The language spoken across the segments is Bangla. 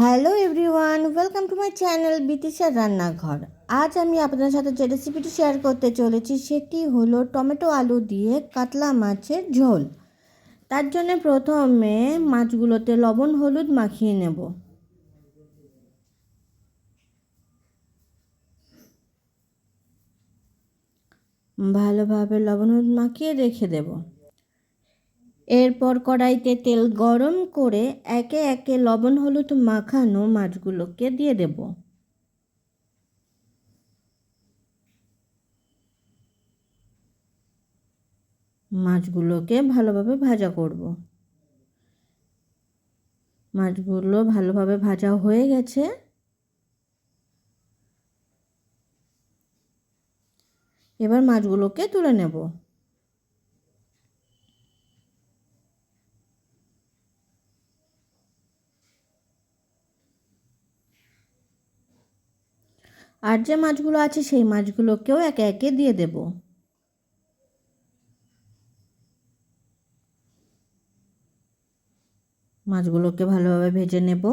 Hello everyone, welcome to my channel বিতিশার রান্নাঘর। আজ আমি আপনাদের সাথে যে রেসিপিটি শেয়ার করতে চলেছি, সেটি হলো টমেটো আলু দিয়ে কাতলা মাছের ঝোল। তার জন্য প্রথমে মাছগুলোতে লবণ, হলুদ মাখিয়ে নেব। ভালোভাবে লবণ, হলুদ মাখিয়ে রেখে দেবো। এরপর কড়াইতে তেল গরম করে একে একে লবণ, হলুদ মাখানো মাছগুলোকে দিয়ে দেব। মাছগুলোকে ভালোভাবে ভাজা করব। মাছগুলো ভালোভাবে ভাজা হয়ে গেছে। এবার মাছগুলোকে তুলে নেব। আর যে মাছগুলো আছে সেই মাছগুলোকেও একে একে দিয়ে দেব। মাছগুলোকে ভালোভাবে ভেজে নেব।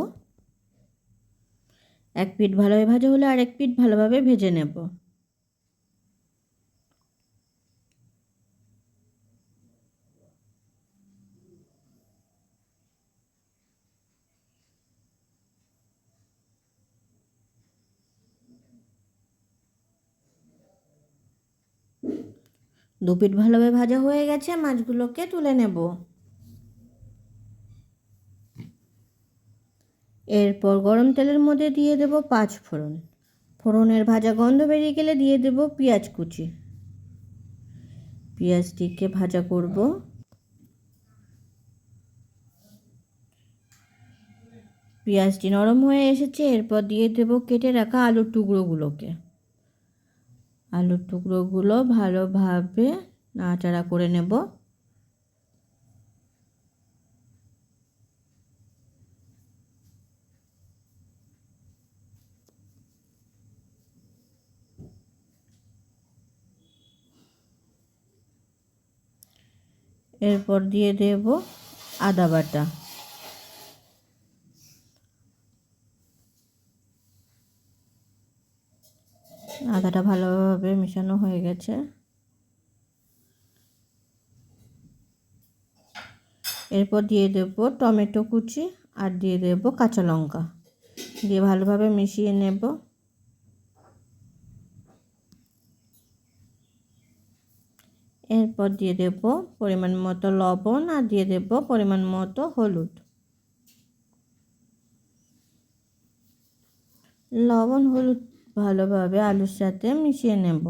এক পিঠ ভালোভাবে ভাজা হলে আর এক পিঠ ভালোভাবে ভেজে নেব। দু পিঠ ভালোভাবে ভাজা হয়ে গেছে, মাছগুলোকে তুলে নেব। এরপর গরম তেলের মধ্যে দিয়ে দেব পাঁচ ফোড়ন। ফোড়নের ভাজা গন্ধ বেরিয়ে গেলে দিয়ে দেব পেঁয়াজ কুচি। পেঁয়াজটিকে ভাজা করব। পেঁয়াজটি নরম হয়ে এসেছে, এরপর দিয়ে দেব কেটে রাখা আলুর টুকরোগুলোকে। আলুর টুকরোগুলো ভালোভাবে নাড়াচাড়া করে নেব। এরপর দিয়ে দেব আদা বাটা। আদাটা ভালোভাবে মেশানো হয়ে গেছে। এরপর দিয়ে দেব টমেটো কুচি আর দিয়ে দেব কাঁচা লঙ্কা। দিয়ে ভালোভাবে মিশিয়ে নেব। এরপর দিয়ে দেব পরিমাণ মতো লবণ আর দিয়ে দেব পরিমাণ মতো হলুদ। লবণ, হলুদ ভালোভাবে আলুর সাথে মিশিয়ে নেব।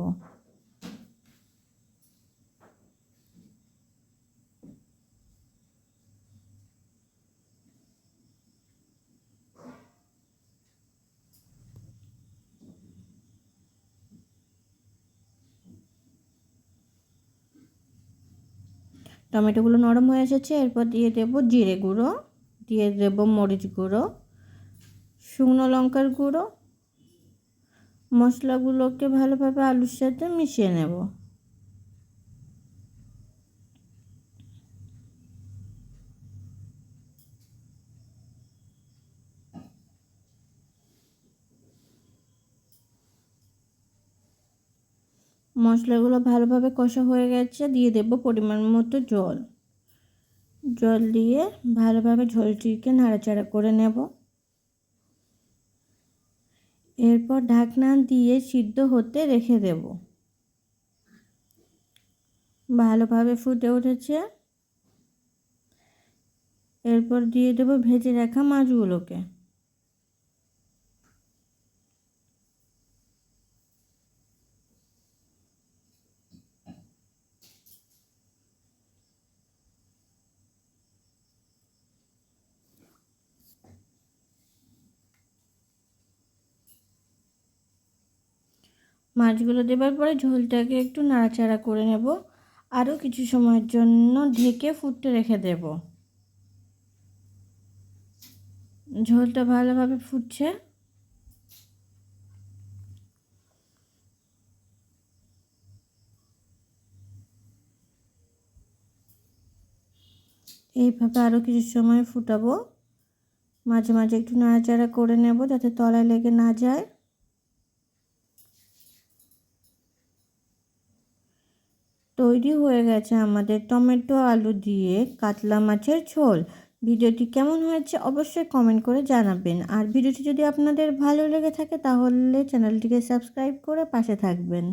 টমেটোগুলো নরম হয়ে এসেছে, এরপর দিয়ে দেব জিরে গুঁড়ো, দিয়ে দেব মরিচ গুঁড়ো, শুকনো লঙ্কার গুঁড়ো মশলাগুলোকে ভালোভাবে আলুর সাথে মিশিয়ে নেব। মশলাগুলো ভালোভাবে কষা হয়ে গেছে, দিয়ে দেব পরিমাণ মতো জল। জল দিয়ে ভালোভাবে ঝোলটিকে নাড়াচাড়া করে নেব। এরপর ঢাকনা দিয়ে সিদ্ধ হতে রেখে দেব। ভালোভাবে ফুটে উঠেছে। এরপর দিয়ে দেবো ভেজে রাখা মাছগুলোকে। মাছগুলো দেবার পরে ঝোলটাকে একটু নাড়াচাড়া করে নেব। আরও কিছু সময়ের জন্য ঢেকে ফুটতে রেখে দেব। ঝোলটা ভালোভাবে ফুটছে। এইভাবে আরও কিছু সময় ফুটাবো। মাঝে মাঝে একটু নাড়াচাড়া করে নেব যাতে তলায় লেগে না যায়। তৈরি হয়ে গেছে আমাদের টমেটো আলু দিয়ে কাতলা মাছের ঝোল। ভিডিওটি কেমন হয়েছে অবশ্যই কমেন্ট করে জানাবেন। আর ভিডিওটি যদি আপনাদের ভালো লেগে থাকে তাহলে চ্যানেলটিকে সাবস্ক্রাইব করে পাশে থাকবেন।